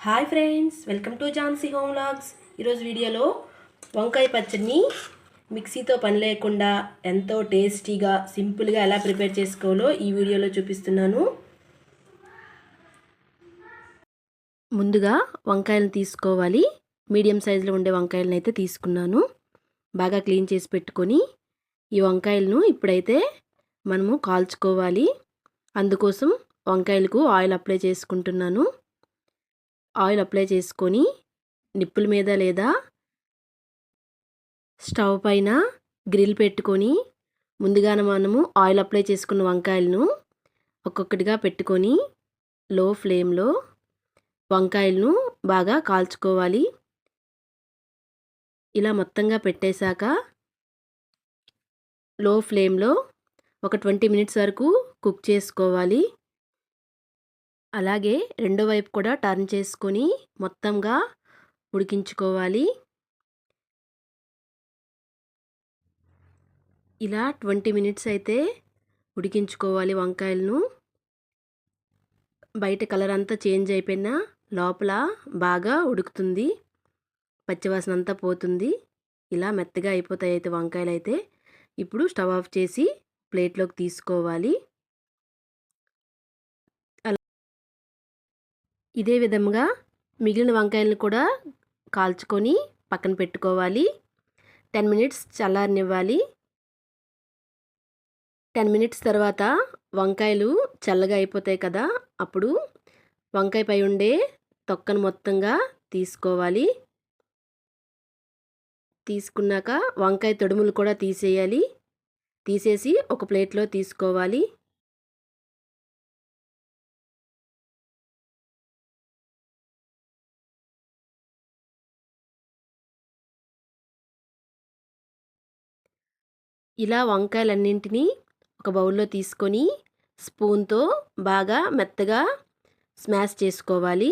Hi friends welcome to Jhansi home logs ఈరోజు వీడియోలో వంకాయ పచ్చడిని మిక్సీతో పని లేకుండా ఎంతో టేస్టీగా సింపుల్గా ఎలా ప్రిపేర్ చేసుకోవాలో ఈ వీడియోలో చూపిస్తున్నాను. ముందుగా వంకాయలను తీసుకోవాలి. మీడియం సైజులో ఉండే వంకాయలను అయితే తీసుకున్నాను. బాగా క్లీన్ చేసి పెట్టుకొని ఈ వంకాయలను ఇప్పుడైతే మనము కాల్చుకోవాలి. అందుకోసం వంకాయలకు ఆయిల్ అప్లై చేసుకుంటున్నాను. ఆయిల్ అప్లై చేసుకొని నిప్పుల మీద లేదా స్టవ్ పైన గ్రిల్ పెట్టుకొని ముందుగానే మనము ఆయిల్ అప్లై చేసుకున్న వంకాయలను ఒక్కొక్కటిగా పెట్టుకొని లో ఫ్లేమ్లో వంకాయలను బాగా కాల్చుకోవాలి. ఇలా మొత్తంగా పెట్టేశాక లో ఫ్లేమ్లో ఒక ట్వంటీ మినిట్స్ వరకు కుక్ చేసుకోవాలి. అలాగే రెండో వైపు కూడా టర్న్ చేసుకొని మొత్తంగా ఉడికించుకోవాలి. ఇలా ట్వంటీ మినిట్స్ అయితే ఉడికించుకోవాలి వంకాయలను. బయట కలర్ అంతా చేంజ్ అయిపోయినా లోపల బాగా ఉడుకుతుంది. పచ్చివాసన అంతా పోతుంది. ఇలా మెత్తగా అయిపోతాయి అయితే వంకాయలు అయితే ఇప్పుడు స్టవ్ ఆఫ్ చేసి ప్లేట్లోకి తీసుకోవాలి. ఇదే విధంగా మిగిలిన వంకాయలను కూడా కాల్చుకొని పక్కన పెట్టుకోవాలి. టెన్ మినిట్స్ చల్లారనివ్వాలి. టెన్ మినిట్స్ తర్వాత వంకాయలు చల్లగా అయిపోతాయి కదా అప్పుడు వంకాయపై ఉండే తొక్కను మొత్తంగా తీసుకోవాలి. తీసుకున్నాక వంకాయ తొడుములు కూడా తీసేయాలి. తీసేసి ఒక ప్లేట్లో తీసుకోవాలి. ఇలా వంకాయలన్నింటినీ ఒక బౌల్లో తీసుకొని స్పూన్తో బాగా మెత్తగా స్మాష్ చేసుకోవాలి.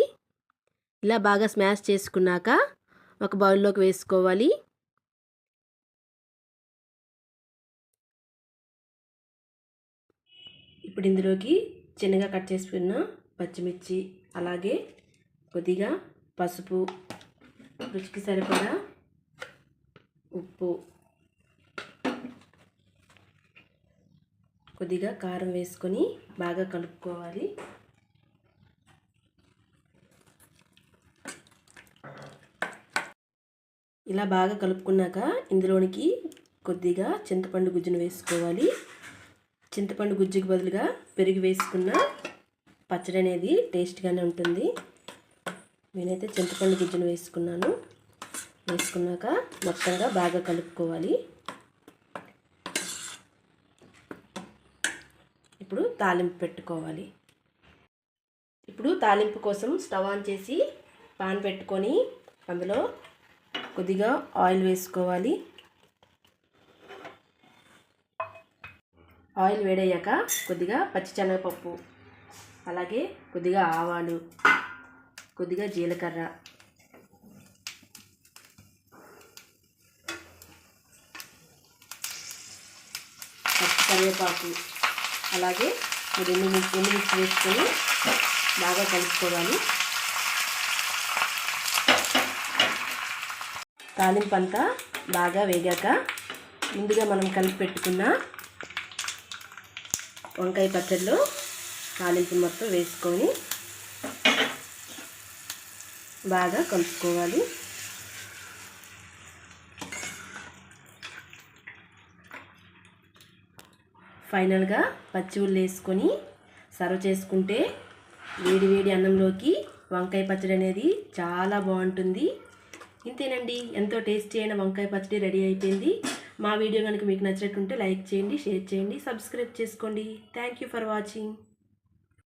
ఇలా బాగా స్మాష్ చేసుకున్నాక ఒక బౌల్లోకి వేసుకోవాలి. ఇప్పుడు ఇందులోకి చిన్నగా కట్ చేసుకున్న పచ్చిమిర్చి అలాగే కొద్దిగా పసుపు రుచికి సరిపడా ఉప్పు కొద్దిగా కారం వేసుకొని బాగా కలుపుకోవాలి. ఇలా బాగా కలుపుకున్నాక ఇందులోనికి కొద్దిగా చింతపండు గుజ్జును వేసుకోవాలి. చింతపండు గుజ్జుకి బదులుగా పెరుగు వేసుకున్న పచ్చడి అనేది టేస్ట్గానే ఉంటుంది. నేనైతే చింతపండు గుజ్జును వేసుకున్నాను. వేసుకున్నాక మొత్తంగా బాగా కలుపుకోవాలి ఇప్పుడు తాలింపు పెట్టుకోవాలి. ఇప్పుడు తాలింపు కోసం స్టవ్ ఆన్ చేసి పాన్ పెట్టుకొని అందులో కొద్దిగా ఆయిల్ వేసుకోవాలి. ఆయిల్ వేడయ్యాక కొద్దిగా పచ్చిశనగపప్పు అలాగే కొద్దిగా ఆవాలు కొద్దిగా జీలకర్ర. పచ్చి కరివేపాకు. అలాగే రెండు ఎండుమిర్చి ఎండుమిర్చి వేసుకొని బాగా కలుపుకోవాలి. తాలింపు అంతా బాగా వేగాక ముందుగా మనం కలిపి పెట్టుకున్న వంకాయ పచ్చడిలో తాలింపు మొత్తం వేసుకొని బాగా కలుపుకోవాలి. ఫైనల్గా పచ్చి ఉల్లి వేసుకొని సర్వ్ చేసుకుంటే వేడి వేడి అన్నంలోకి వంకాయ పచ్చడి అనేది చాలా బాగుంటుంది. ఇంతేనండి. ఎంతో టేస్టీ అయిన వంకాయ పచ్చడి రెడీ అయిపోయింది. మా వీడియో కనుక మీకు నచ్చినట్టుంటే లైక్ చేయండి షేర్ చేయండి సబ్స్క్రైబ్ చేసుకోండి. Thank you for watching.